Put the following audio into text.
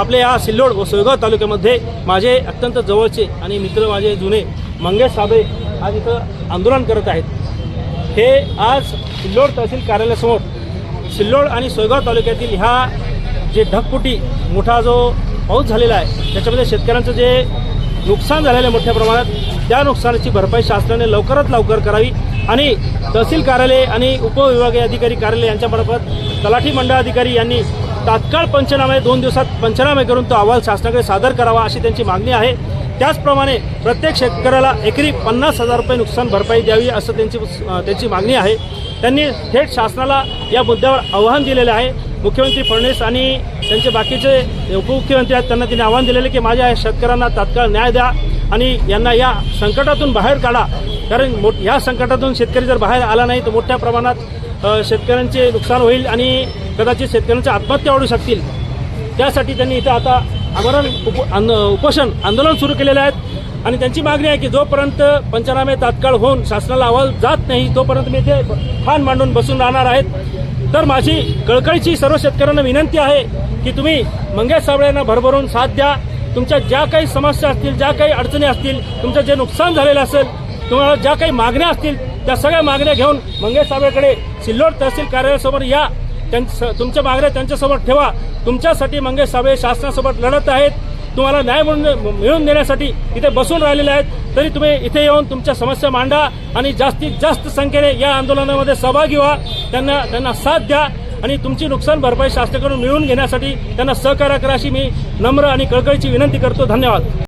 आपल्या या सिल्लोड व सोयगाव तालुक्यामध्ये माझे अत्यंत जवळचे आणि मित्र माझे जुने मंगेश साबळे आज इथं आंदोलन करत आहेत. हे आज सिल्लोड तहसील कार्यालयासमोर सिल्लोड आणि सोयगाव तालुक्यातील ह्या जे ढगपुटी मोठा जो पाऊस झालेला आहे त्याच्यामध्ये शेतकऱ्यांचं जे नुकसान झालेलं आहे मोठ्या प्रमाणात त्या नुकसानाची भरपाई शासनाने लवकरात लवकर करावी आणि तहसील कार्यालय आणि उपविभागीय अधिकारी कार्यालय यांच्यामार्फत तलाठी मंडळ अधिकारी यांनी तात्काळ पंचनामे दोन दिवसात पंचनामे करून तो अहवाल शासनाकडे सादर करावा अशी त्यांची मागणी आहे. त्याचप्रमाणे प्रत्येक शेतकऱ्याला एकरी पन्नास हजार रुपये नुकसान भरपाई द्यावी असं त्यांची त्यांची मागणी आहे. त्यांनी थेट शासनाला या मुद्द्यावर आव्हान दिलेलं आहे. मुख्यमंत्री फडणवीस आणि त्यांचे बाकीचे उपमुख्यमंत्री आहेत त्यांना त्यांनी आव्हान दिलेले की माझ्या या शेतकऱ्यांना तात्काळ न्याय द्या आणि यांना या संकटातून बाहेर काढा. कारण मोठ या संकटातून शेतकरी जर बाहेर आला नाही तर मोठ्या प्रमाणात शेतकऱ्यांचे नुकसान होईल आणि कदाचित शेतकऱ्यांच्या आत्महत्या वाढू शकतील. त्यासाठी त्यांनी इथं आता आमरण उप आंद- उपोषण आंदोलन सुरू केलेलं आहेत आणि त्यांची मागणी आहे की जोपर्यंत पंचनामे तात्काळ होऊन शासनाला अहवाल जात नाही तोपर्यंत मी ते ठाण मांडून बसून राहणार आहेत. तर माझी कळकळीची सर्व शेतकऱ्यांना विनंती आहे की तुम्ही मंगेश साबळेंना भरभरून साथ द्या. तुमच्या ज्या काही समस्या असतील ज्या काही अडचणी असतील तुमचं जे नुकसान झालेलं असेल तुम्हाला ज्या काही मागण्या असतील त्या सगळ्या मागण्या घेऊन मंगेश साबळेकडे सिल्लोड तहसील कार्यालयासमोर या. त्यांच्या तुमच्या मागण्या त्यांच्यासमोर ठेवा. तुमच्यासाठी मंगेश साबळे शासनासोबत लढत आहेत. तुम्हाला न्याय म्हणून मिळवून देण्यासाठी इथे बसून राहिलेले आहेत. तरी तुम्ही इथे येऊन तुमच्या समस्या मांडा आणि जास्तीत जास्त संख्येने या आंदोलनामध्ये सहभागी व्हा. त्यांना त्यांना साथ द्या आणि तुमची नुकसान भरपाई शासनाकडून मिळवून घेण्यासाठी त्यांना सहकार्य करा अशी मी नम्र आणि कळकळीची विनंती करतो. धन्यवाद.